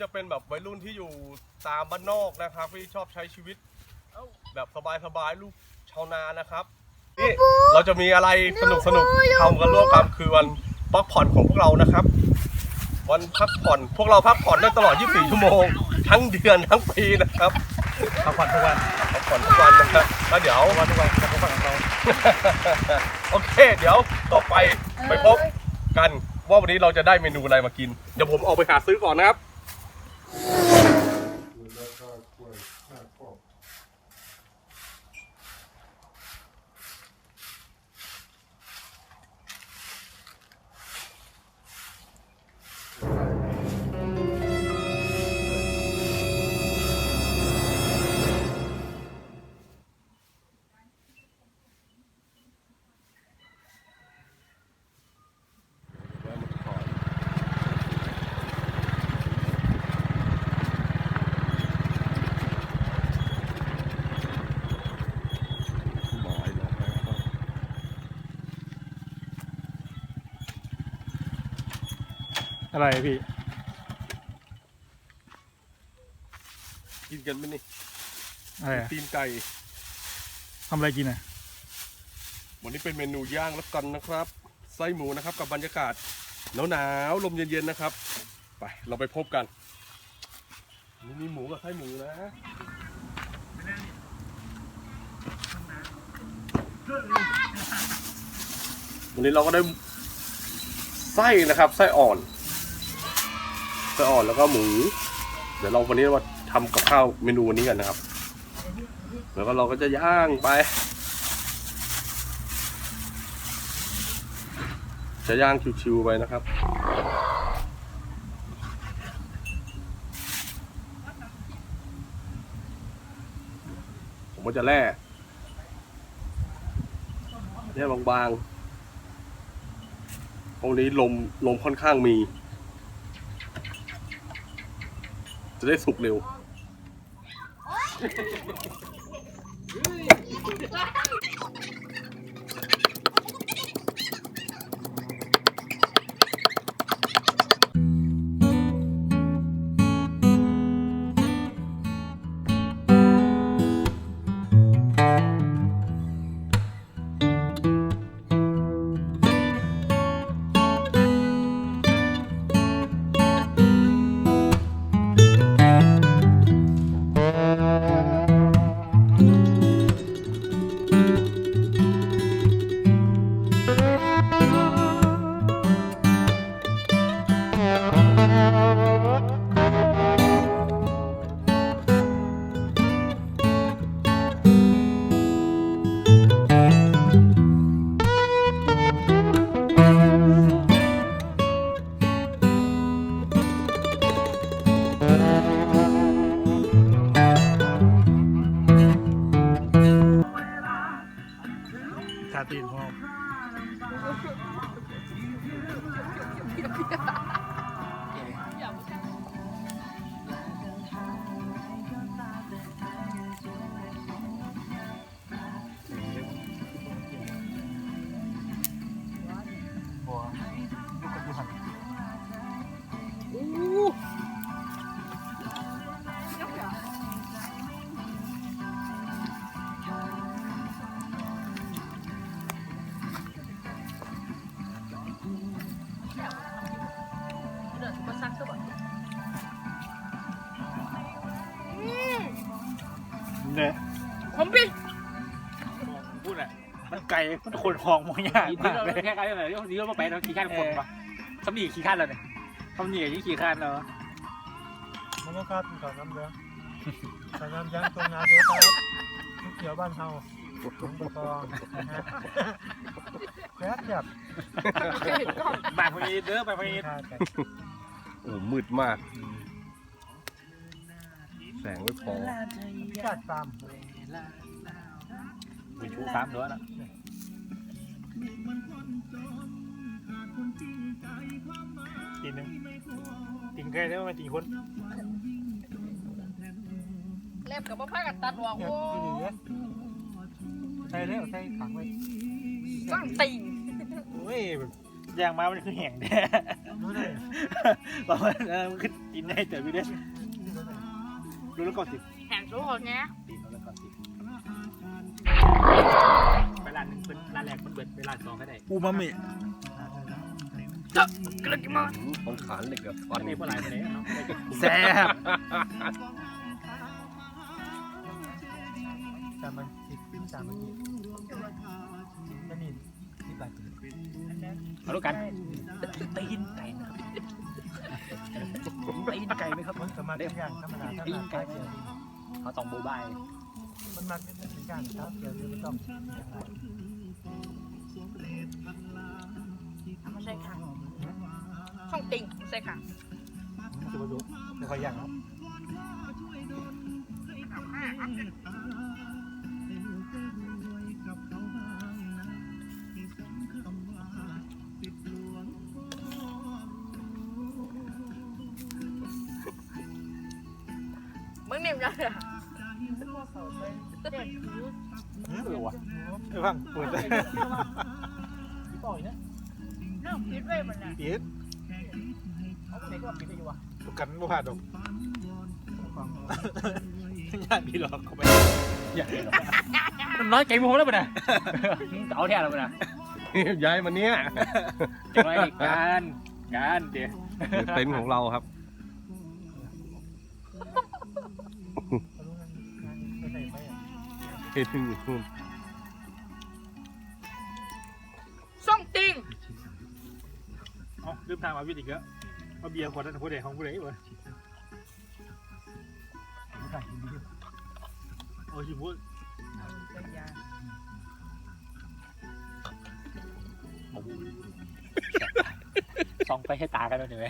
จะเป็นแบบวัยรุ่นที่อยู่ตามบ้านนอกนะครับที่ชอบใช้ชีวิตแบบสบายๆลูกชาวนานะครับนี่เราจะมีอะไรสนุกสนุกๆทำกันร่วมกันคือวันพักผ่อนของพวกเรานะครับ วันพักผ่อนพวกเราพักผ่อนได้ตลอด 24 ชั่วโมง ทั้งเดือนทั้งปีนะครับพักผ่อนทุกวันพักผ่อนทุกวันนะครับแล้วเดี๋ยววันทุกวันพักผ่อนของเราโอเค เดี๋ยวต่อไปไปพบกันว่าวันนี้เราจะได้เมนูอะไรมากิน เดี๋ยวผมออกไปหาซื้อก่อนนะครับ Yeah. อะไรพี่ กินกันไหมนี่อะไรอะตีนไก่ทำอะไรกินอะวันนี้เป็นเมนูย่างแล้วกันนะครับ ไส้หมูนะครับกับบรรยากาศหนาวๆลมเย็นๆนะครับ ไปเราไปพบกันนี่มีหมูกับไส้หมูนะวันนี้เราก็ได้ไส้นะครับ ไส้อ่อน ไส้อ่อนแล้วก็หมู เดี๋ยวเราวันนี้มาทำกับข้าวเมนูวันนี้กันนะครับ แล้วก็เราก็จะย่างไป จะย่างชิวๆไปนะครับผมก็จะแล่แล่บางๆตรงนี้ลมลมค่อนข้างมี จะได้สุกเร็ว ตีนพร้อม เนี่ยผมปิดพูดอะมันไก่มันคนหองมองยากอีกทีมากเราเลยแค่กันเลยเรื่องสีเราไปเราขี่ข้านคนปะทำหนีขี่ข้านเราเนี่ยทำหนียี่ขี่ข้านเรามันก็คาดต่อน้ำเดือดแต่น้ำยั้งตรงนาเดียวครับทุกเขียวบ้านเฮาหลวงปู่ทองนะฮะแซ่บจับมาพอดีเด้อไปพอดีคาดกันโอ้มืดมาก แสงไม่พอจัดตามมีชูสามเดือนละตีหนึงตีนไก่ได้มาตีคนเล็บกับพ่อกันตัดหัวเนี่ยโอ้ที่ดีเนี่ยใส่แล้วใส่ขังไว้ตั้งติ่งโอ้ยแบบย่างมามันคือแห้งแท้รู้เลยบอกว่าเออมันคือกินได้แต่ไม่ได้รู้แล้วก่อนสิแห่งสู้คนเนี้ยตีนแล้วก่อนสิเวลาหนึ่งเป็นร้านแรกมันเบิดเวลาสองก็ได้อูมามิจะกระดิกมาต้นขานเหล็กกับฟัวันนนี้พวกหลายคนเลยเนาะได้กับคุณแซ่บจามันสิบจามันยี่จะนี่สิบบาทเอาลูกกันตีนไก่นะครับ ตีนไก่ไหมครับมันสามารถทุกอย่างธรรมดาธรรมดาขายเดียวเขาต้องโบบายมันมันเป็นการขายเดียวไม่ต้องอย่างไรไม่ใช่ค่ะช่องติ่งไม่ใช่ค่ะจะมาดูไม่ค่อยอย่างครับ มึงนิ่มยังเลยเออวะไอ้ฟังเปิดเลยปล่อยนะเรื่องพิษไว้มันน่ะปิดเขาเด็กว่าปิดได้อยู่วะประกันไม่ผ่านดอกญาติพี่หลอกเขาไปอย่าเลยหรอกมันน้อยใจผมแล้วป่ะนะเอาแท้แล้วป่ะนะย้ายมาเนี้ยจะน้อยการการเดี๋ยวเต็นท์ของเราครับ ถึงนู่นช่องติงเอาลืมทางมาวิทย์อีกแล้วมาเบียร์ขวดนั้นผู้ใดของผู้ใดวะโอ้ยชิบุส่องไปให้ตากันด้วยไหม